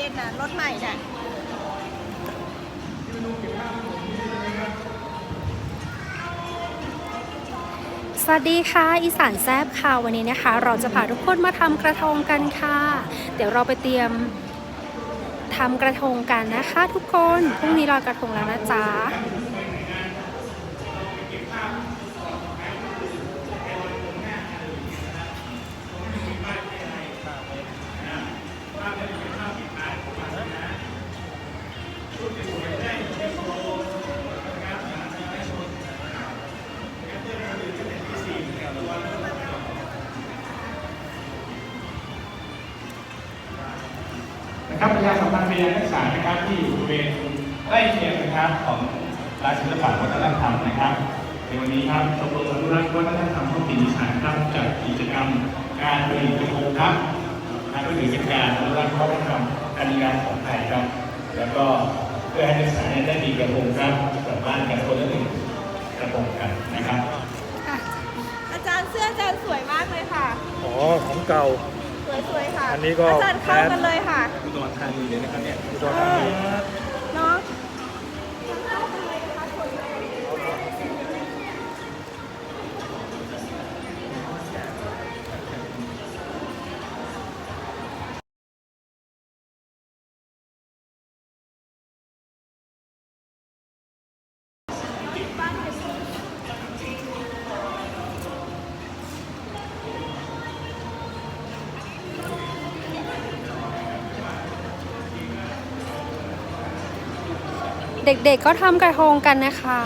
ย็นน่ะรถใหม่น่ะสวัสดีค่ะ อีสานแซบค่ะ วันนี้นะคะ เราจะพาทุกคนมาทำกระทงกันค่ะ เดี๋ยวเราไปเตรียมทำกระทงกันนะคะ ทุกคนพรุ่งนี้ลอยกระทงแล้วนะจ๊ะ ประชาสัมพันธ์ไปยังนักศึกษานะครับที่อยู่บริเวณใกล้เคียงนะครับของร้านศิลปะวัฒนธรรมนะครับ ในวันนี้ครับชมรมอนุรักษ์วัฒนธรรมท้องถิ่นอีสานครับจัดกิจกรรมการประดิษฐ์กระทงครับการก็ถือเป็นการอนุรักษ์วัฒนธรรมการเรียนของไทยครับ แล้วก็เพื่อให้นักศึกษาเนี่ยได้มีกระทงครับกลับบ้านกันคนละหนึ่งกระทงกันนะครับอะอาจารย์เสื้ออาจารย์สวยมากเลยค่ะ อ๋อ ของเก่า สวยๆค่ะอันนี้ก็อาจารย์เข้ากันเลยค่ะอุดรธานีเลยนะครับเนี่ยอุดรธานี เด็กๆก็ทำกระทงกันนะคะ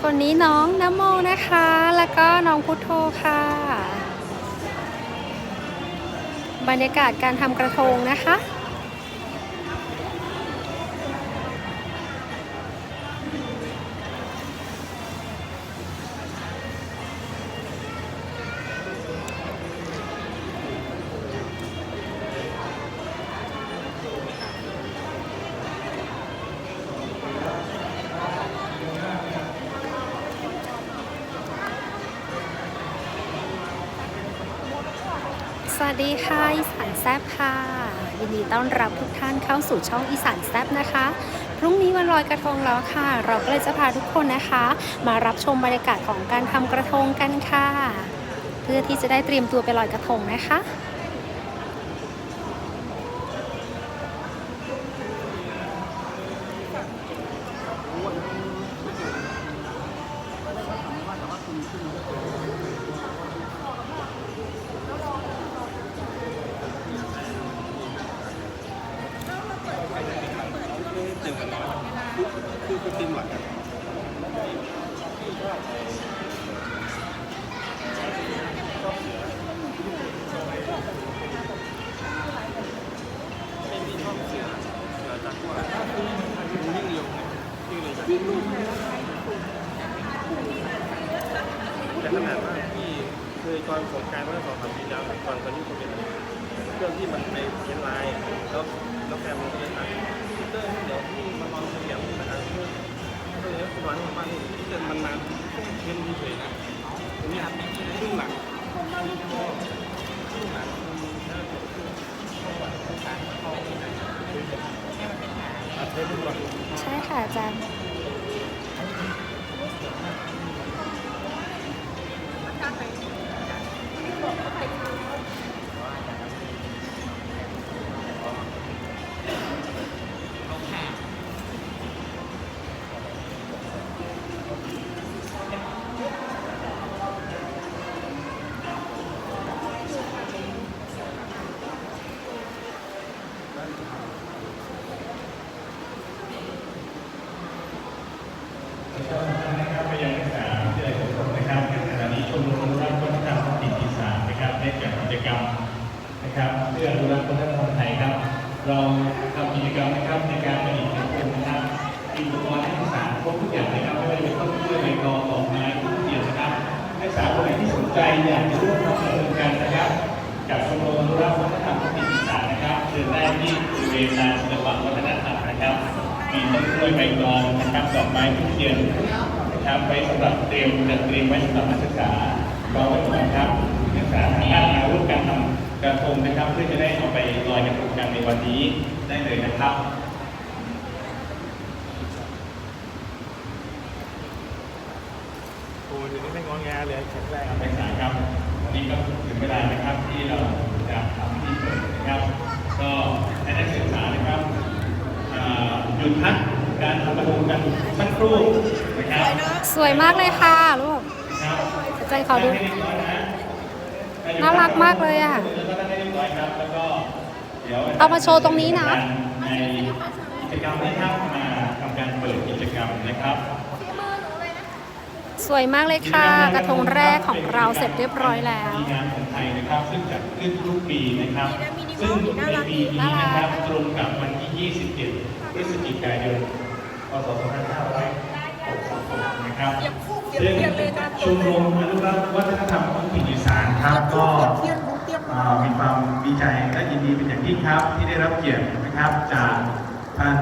คนนี้น้องน้ำโมนะคะ แล้วก็น้องพุทโธค่ะ บรรยากาศการทำกระทงนะคะ สวัสดีค่ะ อีสานแซบค่ะ ยินดีต้อนรับทุกท่านเข้าสู่ช่องอีสานแซบนะคะ พรุ่งนี้วันลอยกระทงแล้วค่ะ เราก็เลยจะพาทุกคนนะคะ มารับชมบรรยากาศของการทำกระทงกันค่ะ เพื่อที่จะได้เตรียมตัวไปลอยกระทงนะคะ หลักแต่ขนาดว่าที่เคยตอนสงการเมื่อสองสามปีแล้วตอนตอนนี้ผมเป็นเครื่องที่มันในเขียนลายแล้วแล้วแฟนมันก็เลยตัดพิเตอร์เดี๋ยวพี่มาลองเสียงนะครับ เพื่อเพื่อคุณวันของบ้านนี่พิเตอร์มันมาเขียนเฉยนะตรงนี้ครึ่งหลังครึ่งหลังมันน่าจะขึ้นกใช่ค่ะอาจารย์นะครับไปยังนักศึกษางใชมรมอนุรักษ์วัฒนธรรมท้องถิ่นอีสารับได้จัดกิจกรร นะครับเพื่ออนุรักษ์วัฒนธรรมไทยครับ เราทำกิจกรรมนะครับในการประดิษฐ์กระทงนะครับมีอุปกรณ์ให้นักศึกษาครบทุกอย่างนะครับไม่ว่าจะเป็นต้นกล้วยใบตองดอกไม้ทุกอย่างนะครับนักศึกษาคนไหนที่สนใจอยากจะร่วมทำกระทงกันนะครับกับชมรมอนุรักษ์วัฒนธรรมท้องถิ่นอีสานนะครับเชิญได้ที่บริเวณลานศิลปวัฒนธรรมนะครับ มีต้นกล้วยใบตองนะครับดอกไม้ทุกเทียนนะครับไว้สำหรับเตรียมจัดเตรียมไว้สำหรับนักศึกษาเราไว้ก่อนครับนักศึกษาสามารถมาร่วมกันกระทงนะครับ เพื่อจะได้เอาไปลอยกระทงกันในวันนี้ได้เลยนะครับโอ้ยเดี๋ยวนี้ไม่งอแงเลยแข็งแรงนักศึกษาครับวันนี้ก็ถึงเวลานะครับที่เราจะทำพิธีเปิดนะครับ ก็ให้นักศึกษานะครับอ่า หยุดพักการทำประทงกันสักครู่นะครับสวยมากเลยค่ะลูกครับอาจารย์ขอดูให้เรียบร้อยนะน่ารักมากเลยอะแล้วก็ให้เรียบร้อยครับแล้วก็เดี๋ยวเอามาโชว์ตรงนี้นะในกิจกรรมนะครับมาทำการเปิดกิจกรรมนะครับ สวยมากเลยค่ะ กระทงแรกของเราเสร็จเรียบร้อยแล้วมีงานของไทยนะครับ ซึ่งจัดขึ้นทุกปีนะครับ ซึ่งในปีนี้นะครับตรงกับวันที่ 27 พฤศจิกายน พศ 2566 นะครับ ซึ่งชมรมอนุรักษ์วัฒนธรรมท้องถิ่นอีสานครับก็อ่ามีความดีใจและยินดีเป็นอย่างยิ่งครับ ที่ได้รับเกียรตินะครับจากท่าน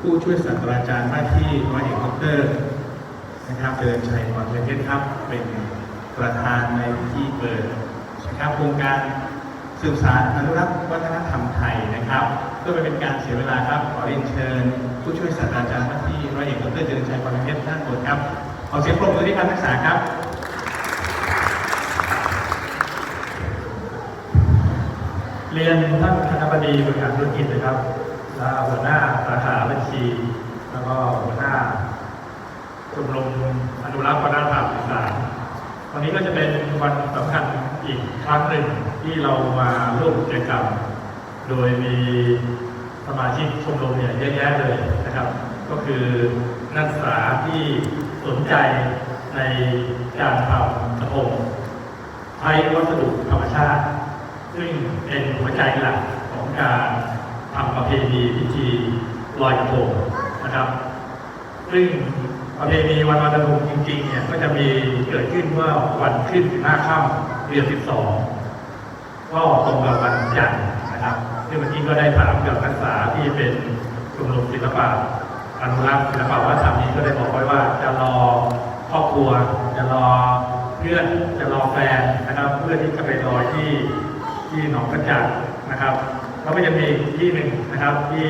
ผู้ช่วยศาสตราจารย์ว่าที่ร้อยเอกดรนะครับเจริญชัยพรเพชรครับ เป็นประธานในพิธีเปิดนะครับโครงการ สืบสานอนุรักษ์วัฒนธรรมไทยนะครับเพื่อไม่เป็นการเสียเวลาครับ ขอเรียนเชิญ ผู้ช่วยศาสตราจารย์ว่าที่ร้อยเอกดรเจริญชัยพรเพชรด้านบนครับ ขอเสียงปรบมือที่การศึกษาครับเรียนท่านคณบดีบริหารธุรกิจนะครับและหัวหน้าสาขาบัญชี แล้วก็หัวหน้าชมรมอนุรักษ์วัฒนธรรมอีสานวันนี้ก็จะเป็นวันสำคัญอีกครั้งหนึ่ง ที่เรามาร่วมกิจกรรม โดยมีสมาชิกชมรมเนี่ยเยอะแยะเลยนะครับ ก็คือนักศึกษาที่สนใจในการทำกระทงใช้วัสดุธรรมชาติ ซึ่งเป็นหัวใจหลักของการทำประเพณีพิธีลอยกระทงนะครับ ซึ่งประเพณีวันลอยกระทงจริงๆเนี่ยก็จะมีเกิดขึ้นเมื่อวันขึ้น15ค่ำเดือน12 ก็ตรงกับวันจันทร์นะครับซึ่งเมื่อกี้ก็ได้ถามกับนักศึกษาที่เป็นชมรมศิลปะอนุรักษ์ศิลปะวัฒนธรรมนี้ก็ได้บอกไว้ว่าจะรอครอบครัว จะรอเพื่อนจะรอแฟนนะครับ เพื่อที่จะไปลอยที่ที่หนองกระจัดนะครับแล้วก็จะมีที่หนึ่งนะครับที่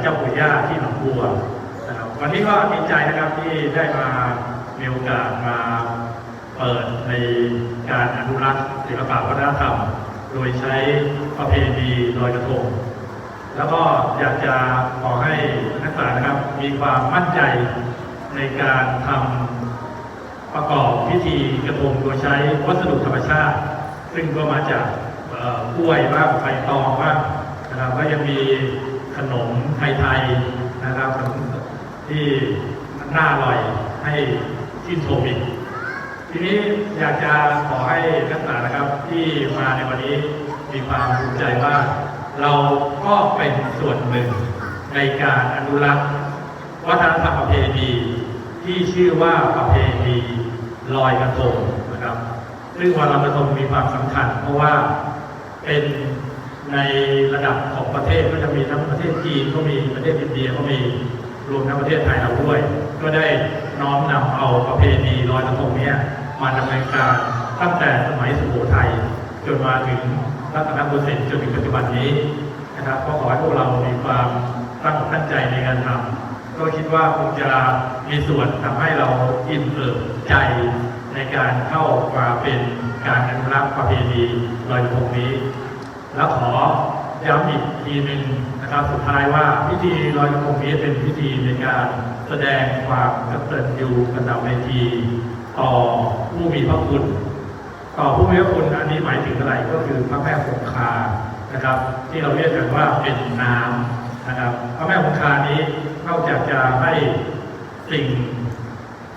เจ้าปู่ย่าที่หนองบัวนะครับวันนี้ก็ดีใจนะครับที่ได้มามีโอกาสมาเปิดในการอนุรักษ์ศิลปะวัฒนธรรม โดยใช้ประเพณีลอยกระทง แล้วก็อยากจะขอให้นักศึกษานะครับมีความมั่นใจในการทำประกอบพิธีกระทงโดยใช้วัสดุธรรมชาติ ซึ่งก็มาจากกล้วยบ้างใบตองบ้างนะครับก็ยังมีขนมไทยๆนะครับที่น่าอร่อยให้ชื่นชมอีก ทีนี้อยากจะขอให้นักศึกษานะครับที่มาในวันนี้มีความภูมิใจว่าเราก็เป็นส่วนหนึ่งในการอนุรักษ์วัฒนธรรมประเพณีที่ชื่อว่าประเพณีลอยกระทงนะครับ ซึ่งวันลอยกระทงมีความสำคัญ เพราะว่าเป็นในระดับของประเทศก็จะมีทั้งประเทศจีนก็มีประเทศอินเดียก็มีรวมทั้งประเทศไทยเราด้วย ก็ได้น้อมนำเอาประเพณีลอยกระทงเนี้ย มาดำเนินการตั้งแต่สมัยสุโขทัยจนมาถึงรัตนโกสินทร์จนถึงปัจจุบันนี้นะครับก็ขอให้พวกเรามีความตั้งตั้งใจในการทำก็คิดว่าคงจะมีส่วนทำให้เราอิ่มเอิบใจในการเข้ามาเป็นการอนุรักษ์ประเพณีลอยกระทงนี้ แล้วขอย้ำอีกทีหนึ่งนะครับสุดท้ายว่าพิธีลอยกระทงนี้เป็นพิธีในการแสดงความกตัญญูกตเวที ต่อผู้มีพระคุณ ต่อผู้มีพระคุณอันนี้หมายถึงอะไรก็คือพระแม่คงคานะครับ ที่เราเรียกกันว่าเป็นน้ำนะครับ พระแม่คงคานี้นอกจากจะให้สิ่ง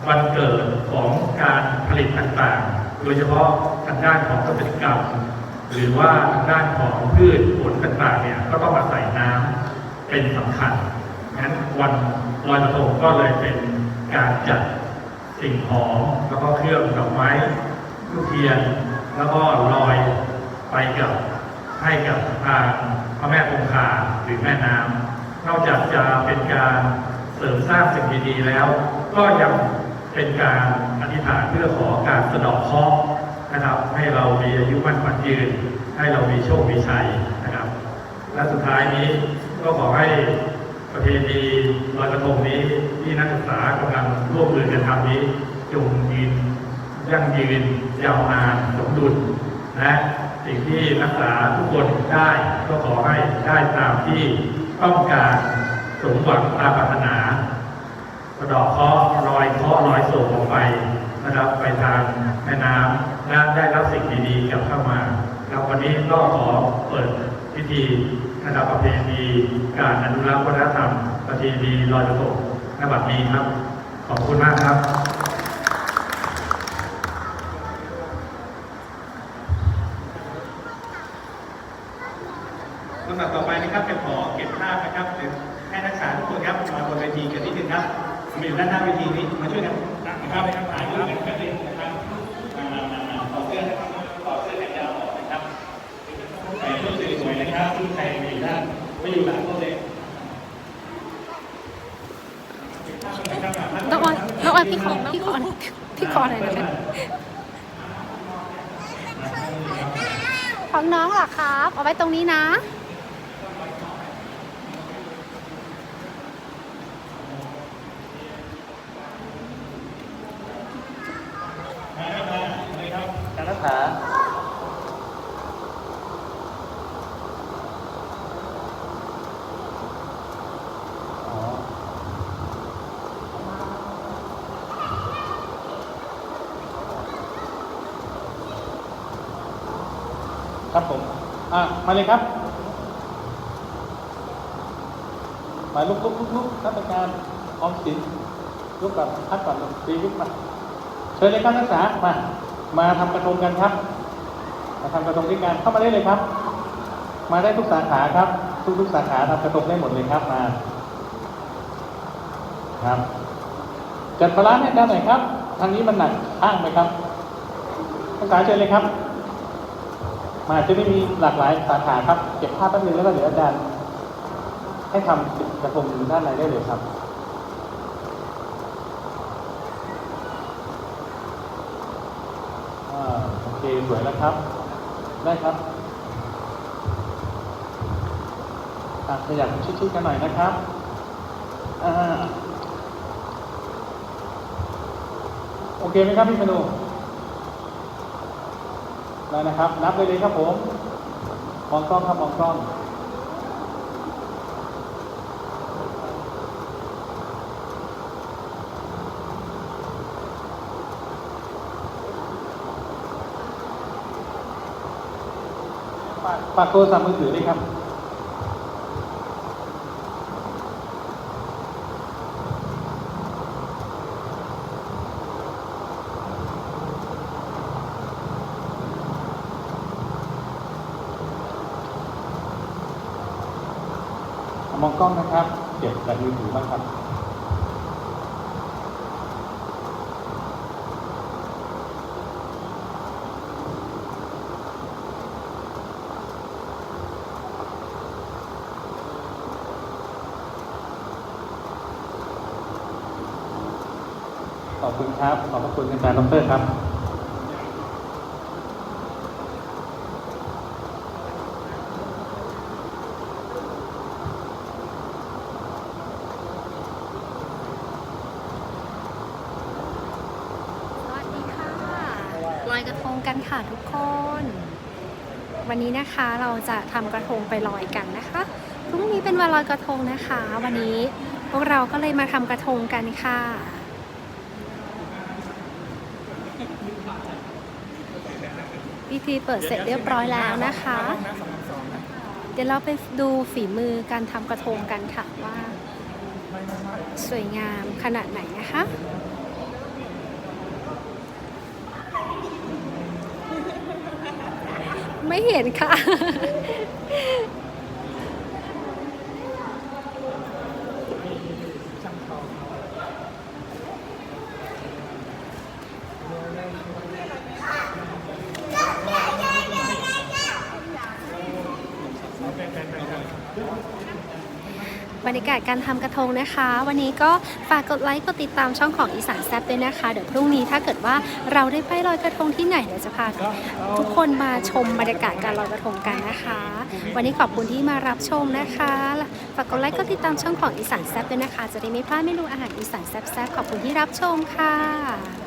วันเกิดของการผลิตต่างๆ โดยเฉพาะทางด้านของเกษตรกรรม หรือว่าทางด้านของพืชผลต่างๆเนี่ยก็ต้องอาศัยน้ำเป็นสำคัญงั้นวันลอยกระทงก็เลยเป็นการจัด สิ่งหอมแล้วก็เครื่องดอกไม้ทูบเทียน แล้วก็ลอยไปกับให้กับทางพระแม่คงคาหรือแม่น้ำนอกจากจะเป็นการเสริมสร้างสิ่งดีๆแล้ว ก็ยังเป็นการอธิษฐานเพื่อขอการสะดอกเคราะห์นะนะครับ ให้เรามีอายุมั่นขวัญยืน ให้เรามีโชคมีชัยนะครับ และสุดท้ายนี้ก็ขอให้ ประเพณีลอยกระทงนี้ที่นักศึกษากำลังร่วมมือกันทำนี้จงยืนยั่งยืนยาวนานสมดุลและสิ่งที่นักศึกษาทุกคนได้ก็ขอให้ได้ตามที่ต้องการสมหวังตามปรารถนากระดอกเคราะห์ลอยเคราะห์ลอยโศกออกไปนะครับไปทางแม่น้ำและได้รับสิ่งดีๆกลับเข้ามาครับวันนี้ก็ขอเปิดพิธี นะครับประเพณีการอนุรักษ์วัฒนธรรม ประเพณีลอยกระทงนบัดนี้ครับ ขอบคุณมากครับ ลำดับต่อไปนะครับจะขอเก็บภาพนะครับหรือให้นักศึกษาทุกคนครับมาบนเวทีกันนิดนึงครับมาอยู่ด้านหน้าเวทีนี้มาช่วยกันนะครับนะครับถ่ายรูปกันกันเลยนะครับมามามามาขอเสื้อนะครับขอเสื้อแขนยาวออกนะครับใส่ชุดสวยๆนะครับชุดไทยมาอยู่ด้าน ไม่อยู่หลังโต๊ะเลยน้องออยน้องออยพี่ขอพี่ขอพี่ขอหน่อยนะคะของน้องเหรอครับ เอาไว้ตรงนี้นะ การรักษา ครับผม อะมาเลยครับมาลุกลุกลุกลุกรับประการออมสินลุกก่อนพักก่อนตีลุกมาเชิญเลยครับนักศึกษามา มาทำกระทงกันครับ มาทำกระทงด้วยกันเข้ามาได้เลยครับ มาได้ทุกสาขาครับ ทุกทุกๆสาขาทำกระทงได้หมดเลยครับมาครับจัดพละให้อาจารย์หน่อยครับ ทางนี้มันหนักข้างไหมครับนักศึกษาเชิญเลยครับ มาจะได้มีหลากหลายสาขาครับ เก็บภาพแป๊บนึงแล้วก็เดี๋ยวอาจารย์ให้ทำกระทงด้านในได้เลยครับอโอเคสวยแล้วครับ ได้ครับอะขยับชิดๆกันหน่อยนะครับอโอเคไหมครับพี่มนู ได้นะครับ นับเลยเลยครับผมมองกล้องครับมองกล้องปากฝากโทรศัพท์มือถือด้วยครับ มองกล้องนะครับ เก็บจากมือถือบ้างครับขอบคุณครับ ขอบพระคุณอาจารย์ดรครับ สวัสดีค่ะ ลอย งกันค่ะทุกคน วันนี้นะคะเราจะทำกระทงไปลอยกันนะคะพรุ่งนี้เป็นวันลอยกระทงนะคะ วันนี้พวกเราก็เลยมาทำกระทงกันค่ะพิธีเปิดเสร็จเรียบร้อยแล้วนะคะ เดี๋ยวเราไปดูฝีมือการทำกระทงกันค่ะว่า สวยงามขนาดไหนนะคะ ไม่เห็นค่ะ บรรยากาศการทำกระทงนะคะ วันนี้ก็ฝากกดไลค์กดติดตามช่องของอีสานแซ่บด้วยนะคะ เดี๋ยวพรุ่งนี้ถ้าเกิดว่าเราได้ไปลอยกระทงที่ไหนเดี๋ยวจะพาทุกคนมาชมบรรยากาศการลอยกระทงกันนะคะ วันนี้ขอบคุณที่มารับชมนะคะฝากกดไลค์กดติดตามช่องของอีสานแซ่บด้วยนะคะ จะได้ไม่พลาดเมนูอาหารอีสานแซ่บๆขอบคุณที่รับชมค่ะ